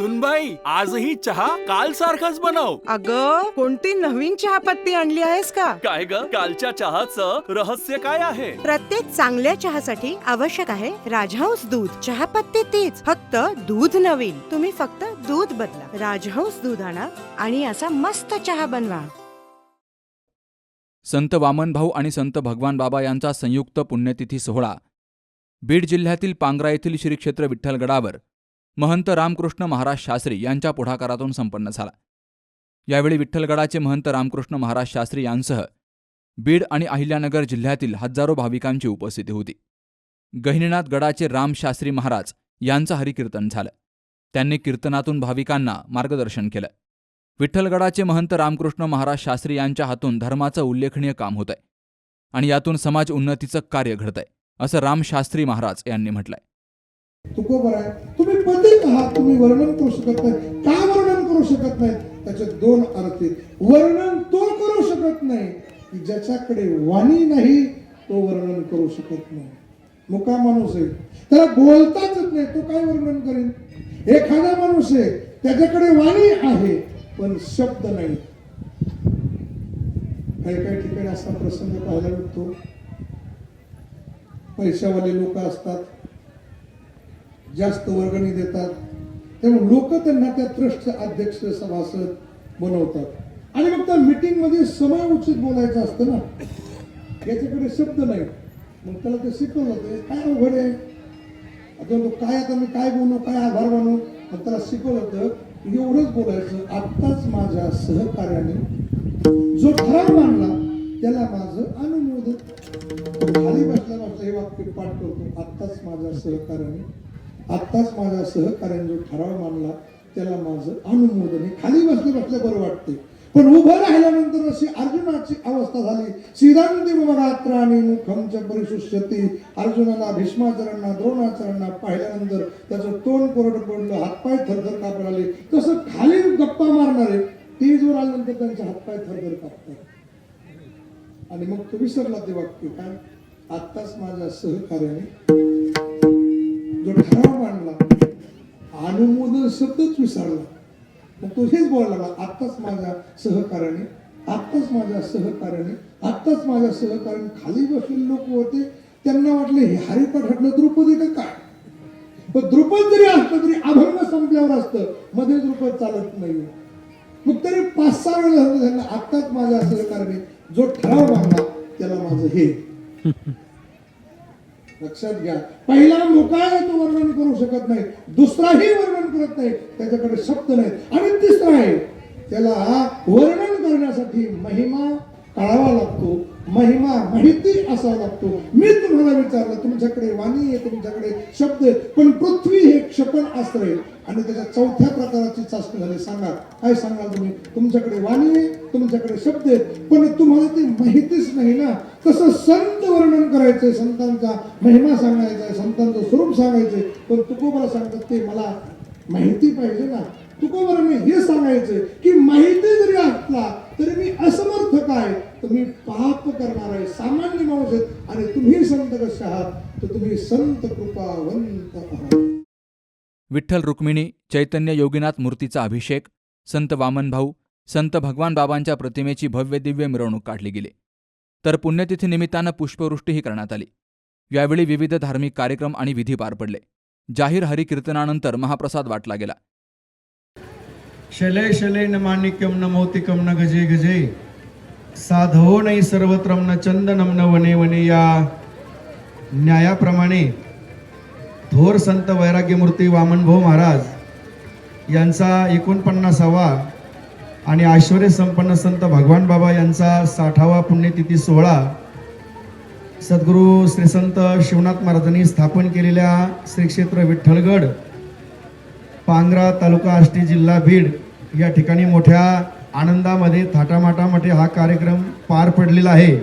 सुनबाई आजही चहा काल सारखाच बनव. अग कोणती नवीन चहापत्ती आणली आहेस का? काय ग? कालच्या चहाचं रहस्य काय आहे? प्रत्येक चांगल्या चहासाठी आवश्यक आहे राजहंस दूध. चहापत्ती तीच फक्त दूध नवीन. तुम्ही फक्त दूध बदला. राजहंस दूध आणा आणि असा मस्त चहा बनवा. संत वामनभाऊ आणि संत भगवान बाबा यांचा संयुक्त पुण्यतिथी सोहळा. बीड जिल्ह्यातील पांग्रा येथील श्री क्षेत्र विठ्ठलगडावर. महंत रामकृष्ण महाराज शास्त्री यांच्या पुढाकारातून संपन्न झाला. यावेळी विठ्ठलगडाचे महंत रामकृष्ण महाराज शास्त्री यांसह बीड आणि अहिल्यानगर जिल्ह्यातील हजारो भाविकांची उपस्थिती होती. गहिनीनाथ गडाचे रामशास्त्री महाराज यांचं हरिकीर्तन झालं. त्यांनी कीर्तनातून भाविकांना मार्गदर्शन केलं. विठ्ठलगडाचे महंत रामकृष्ण महाराज शास्त्री यांच्या हातून धर्माचं उल्लेखनीय काम होत आहे आणि यातून समाज उन्नतीचं कार्य घडतंय असं रामशास्त्री महाराज यांनी म्हटलंय. तुकोबर आहे? तुम्ही पतित आहात तुम्ही वर्णन करू शकत नाही. का वर्णन करू शकत नाही? त्याचे दोन अर्थ आहेत. वर्णन तो करू शकत नाही की ज्याच्याकडे वाणी नाही तो वर्णन करू शकत नाही. मुका माणूस आहे. त्याला बोलताच येत नाही तो काय वर्णन करेल? एखादा माणूस आहे त्याच्याकडे वाणी आहे पण शब्द नाही. काही काही ठिकाणी असा प्रसंग पाहायला मिळतो पैशावाले लोक असतात. जास्त वर्गणी देतात. त्यामुळे लोक त्यांना त्या ट्रस्टचे अध्यक्ष सभासद बनवतात. आणि मग त्या मीटिंगमध्ये समय उचित बोलायचं असतं ना. याच्याकडे शब्द नाही. मग त्याला ते शिकवलं ते काय अवघड आहे? आता तो काय आता मी काय बोलू काय आभार मानू मग त्याला शिकवलं होतं एवढंच बोलायचं. आत्ताच माझ्या सहकार्याने जो ठराव मांडला त्याला माझं अनुमोदन. खाली बसल्या बसल्या हे वाक्य पाठ करतो. आत्ताच माझ्या सहकार्याने आत्ताच माझ्या सहकार्याने जो ठराव मांडला त्याला माझं अनुमोदन हे खाली बसले बसल्या बरं वाटते पण उभं राहिल्यानंतर अशी अर्जुनाची अवस्था झाली. श्रीरांती मगात्राणी मुखमच परिशुष्यती अर्जुनाला भीष्माचार्यांना द्रोणाचार्यांना पाहिल्यानंतर त्याचं तोंड कोरड पडलं हातपाय थरथर कापड आले तसं खाली गप्पा मारणारे टेजवर आल्यानंतर त्यांचे हातपाय थरथर कापतात. आणि मग तो विसरला ते वाक्य. काय? आत्ताच माझ्या सहकार्याने जो ठराव शब्दच विसरला. मग तो हेच बोलायला लागला आत्ताच माझ्या सहकार्याने आत्ताच माझ्या सहकार्याने आत्ताच माझ्या सहकार्याने खाली बसलेले लोक होते. त्यांना वाटले हे हरिपाठातलं द्रुपदी का काय? पण द्रुपद जरी असलं तरी अभंग संपल्यावर असतं. मध्ये द्रुपद चालत नाही. मग तरी पाच सहा वेळा झालं आत्ताच माझ्या सहकार्याने जो ठराव मांडला त्याला माझं हे. लक्षात घ्या. पहिला मोकाय तो वर्णन करू शकत नाही. दुसराही वर्णन करत नाही. त्याच्याकडे शब्द नाही आणि तिसरा आहे त्याला वर्णन करण्यासाठी महिमा कळावा लागतो. महिमा माहिती असावा लागतो. मी तुम्हाला विचारलं तुमच्याकडे वाणी आहे तुमच्याकडे शब्द आहे पण पृथ्वी हे क्षेपणास्त्र आहे. आणि त्याच्या चौथ्या प्रकाराची चाचणी झाली. सांगा काय सांगाल तुम्ही? तुमच्याकडे वाणी आहे तुमच्याकडे शब्द आहेत पण तुम्हाला ती माहितीच नाही ना. कसं संत वर्णन करायचंय संतांचा महिमा सांगायचा आहे संतांचं स्वरूप सांगायचंय. पण तुकोबाला सांगतात ते मला माहिती पाहिजे ना. तुकोबराने हे सांगायचंय की माहिती जरी असला तरी मी असमर्थ काय तर मी पाप करणार आहे. सामान्य माणूस आहेत आणि तुम्ही संत कसे आहात? तर तुम्ही संत कृपावंत आहात. विठ्ठल रुक्मिणी चैतन्य योगीनाथ मूर्तीचा अभिषेक संत वामनभाऊ संत भगवान बाबांच्या प्रतिमेची भव्य दिव्य मिरवणूक काढली गेली. तर पुण्यतिथी निमित्तानं पुष्पवृष्टीही करण्यात आली. यावेळी विविध धार्मिक कार्यक्रम आणि विधी पार पडले. जाहीर हरिकीर्तनानंतर महाप्रसाद वाटला गेला. शले शले न माणिक्यम न मौतिकम न गजे गजे. साधवो नाही सर्वत्रम न चंदनम न वने वने या न्यायाप्रमाणे थोर संत वैराग्यमूर्ती वामनभाऊ महाराज यांचा एकोणपन्नासावा आणि ऐश्वर संपन्न संत भगवान बाबा यांचा साठावा पुण्यतिथी सोहळा सद्गुरू श्री संत शिवनाथ महाराजांनी स्थापन केलेल्या श्री क्षेत्र विठ्ठलगड पांगरा तालुका आष्टी जिल्हा बीड या ठिकाणी मोठ्या आनंदामध्ये थाटामाटामध्ये हा कार्यक्रम पार पडलेला आहे.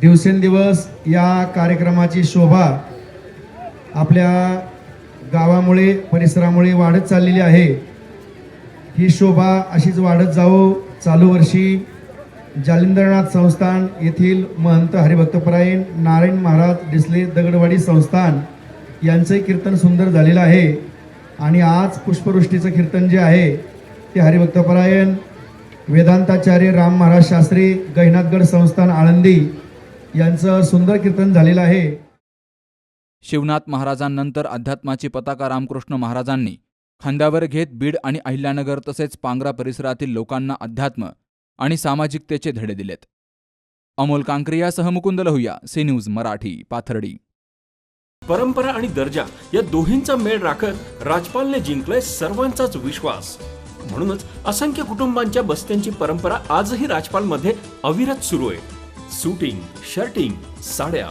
दिवसेंदिवस या कार्यक्रमाची शोभा आपल्या गावामुळे परिसरामुळे वाढत चाललेली आहे. ही शोभा अशीच वाढत जावो चालू वर्षी जालिंद्रनाथ संस्थान येथील महंत हरिभक्तपरायण नारायण महाराज डिसले दगडवाडी संस्थान यांचंही कीर्तन सुंदर झालेलं आहे. आणि आज पुष्पवृष्टीचं कीर्तन जे आहे ते हरिभक्तपरायण वेदांताचार्य राम महाराज शास्त्री गहिनाथगड संस्थान आळंदी यांचं सुंदर कीर्तन झालेलं आहे. शिवनाथ महाराजांनंतर अध्यात्माची पताका रामकृष्ण महाराजांनी खांद्यावर घेत बीड आणि अहिल्यानगर तसेच पांग्रा परिसरातील लोकांना अध्यात्म आणि सामाजिकतेचे धडे दिलेत. अमोल कांक्रियासह मुकुंद लहुया सी न्यूज मराठी पाथर्डी. परंपरा आणि दर्जा या दोहींचा मेळ राखत राजपालने जिंकलाय सर्वांचाच विश्वास. म्हणूनच असंख्य कुटुंबांच्या बस्त्यांची परंपरा आजही राजपालमध्ये अविरत सुरू आहे. सुटिंग शर्टिंग साड्या